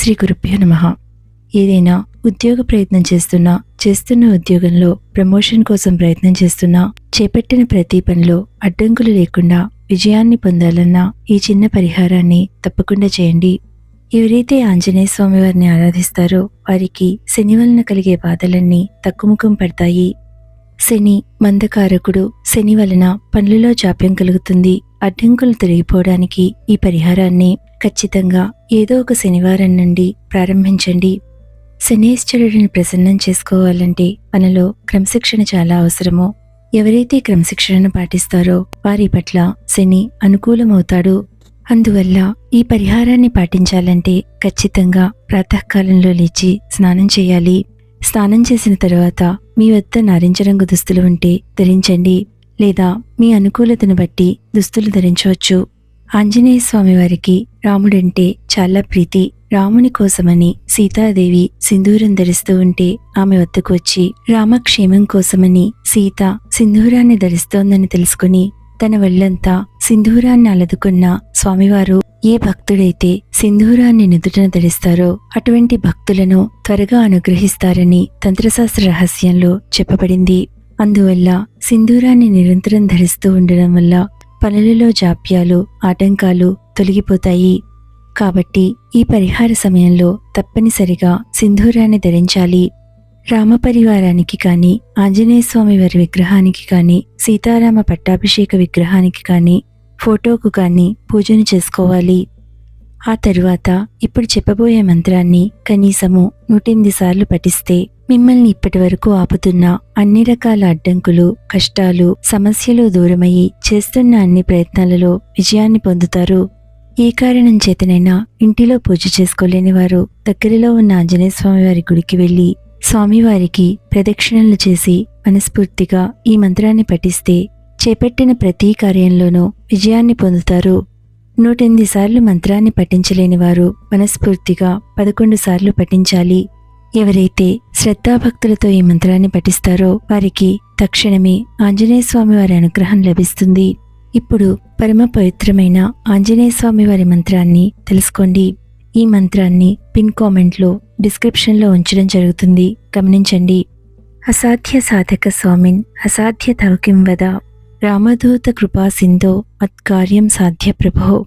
శ్రీ గురుభ్యో నమ. ఏదైనా ఉద్యోగ ప్రయత్నం చేస్తున్నా చేస్తున్న ఉద్యోగంలో ప్రమోషన్ కోసం ప్రయత్నం చేస్తున్నా చేపట్టిన ప్రతి పనిలో అడ్డంకులు లేకుండా విజయాన్ని పొందాలన్న ఈ చిన్న పరిహారాన్ని తప్పకుండా చేయండి. ఎవరైతే ఆంజనేయ స్వామి వారిని ఆరాధిస్తారో వారికి శని వలన కలిగే బాధలన్నీ తక్కుముఖం పడతాయి. శని మందకారకుడు శని వలన పనులలో జాప్యం కలుగుతుంది. అడ్డంకులు తొలగిపోవడానికి ఈ పరిహారాన్ని ఖచ్చితంగా ఏదో ఒక శనివారం నుండి ప్రారంభించండి. శనేశ్వరుడిని ప్రసన్నం చేసుకోవాలంటే మనలో క్రమశిక్షణ చాలా అవసరము ఎవరైతే క్రమశిక్షణను పాటిస్తారో వారి పట్ల శని అనుకూలమవుతాడు. అందువల్ల ఈ పరిహారాన్ని పాటించాలంటే ఖచ్చితంగా ప్రాతకాలంలో లేచి స్నానం చేయాలి. స్నానం చేసిన తర్వాత మీ వద్ద నారింజ రంగు దుస్తులు ఉంటే ధరించండి లేదా మీ అనుకూలతను బట్టి దుస్తులు ధరించవచ్చు. ఆంజనేయ స్వామి వారికి రాముడంటే చాలా ప్రీతి. రాముని కోసమని సీతాదేవి సింధూరం ధరిస్తూ ఉంటే ఆమె వద్దకు వచ్చి రామక్షేమం కోసమని సీత సింధూరాన్ని ధరిస్తోందని తెలుసుకుని తన వెళ్ళంతా సింధూరాన్ని అలదుకున్న స్వామివారు ఏ భక్తుడైతే సింధూరాన్ని నుదుటన ధరిస్తారో అటువంటి భక్తులను త్వరగా అనుగ్రహిస్తారని తంత్రశాస్త్ర రహస్యంలో చెప్పబడింది. అందువల్ల సింధూరాన్ని నిరంతరం ధరిస్తూ ఉండడం వల్ల పనులలో జాప్యాలు ఆటంకాలు తొలగిపోతాయి. కాబట్టి ఈ పరిహార సమయంలో తప్పనిసరిగా సింధూరాన్ని ధరించాలి. రామపరివారానికి కాని ఆంజనేయస్వామి వారి విగ్రహానికి కాని సీతారామ పట్టాభిషేక విగ్రహానికి కాని ఫోటోకు కాని పూజను చేసుకోవాలి. ఆ తరువాత ఇప్పుడు చెప్పబోయే మంత్రాన్ని కనీసము నూటెనిమిది సార్లు పఠిస్తే మిమ్మల్ని ఇప్పటి వరకు ఆపుతున్న అన్ని రకాల అడ్డంకులు కష్టాలు సమస్యలు దూరమయ్యి చేస్తున్న అన్ని ప్రయత్నాలలో విజయాన్ని పొందుతారు. ఏ కారణం చేతనైనా ఇంటిలో పూజ చేసుకోలేని వారు దగ్గరలో ఉన్న ఆంజనేయ స్వామి వారి గుడికి వెళ్ళి స్వామివారికి ప్రదక్షిణలు చేసి మనస్ఫూర్తిగా ఈ మంత్రాన్ని పఠిస్తే చేపట్టిన ప్రతి కార్యంలోనూ విజయాన్ని పొందుతారు. నూటెనిమిది సార్లు మంత్రాన్ని పఠించలేని వారు మనస్ఫూర్తిగా పదకొండు సార్లు పఠించాలి. ఎవరైతే శ్రద్ధాభక్తులతో ఈ మంత్రాన్ని పఠిస్తారో వారికి తక్షణమే ఆంజనేయ స్వామి వారి అనుగ్రహం లభిస్తుంది. ఇప్పుడు పరమ పవిత్రమైన ఆంజనేయ స్వామి వారి మంత్రాన్ని తెలుసుకోండి. ఈ మంత్రాన్ని పిన్ కామెంట్లో డిస్క్రిప్షన్లో ఉంచడం జరుగుతుంది. గమనించండి. అసాధ్య సాధక స్వామిన్ అసాధ్య తవకిం వద రామదూత కృపా సింధో మత్కార్యం సాధ్య ప్రభో.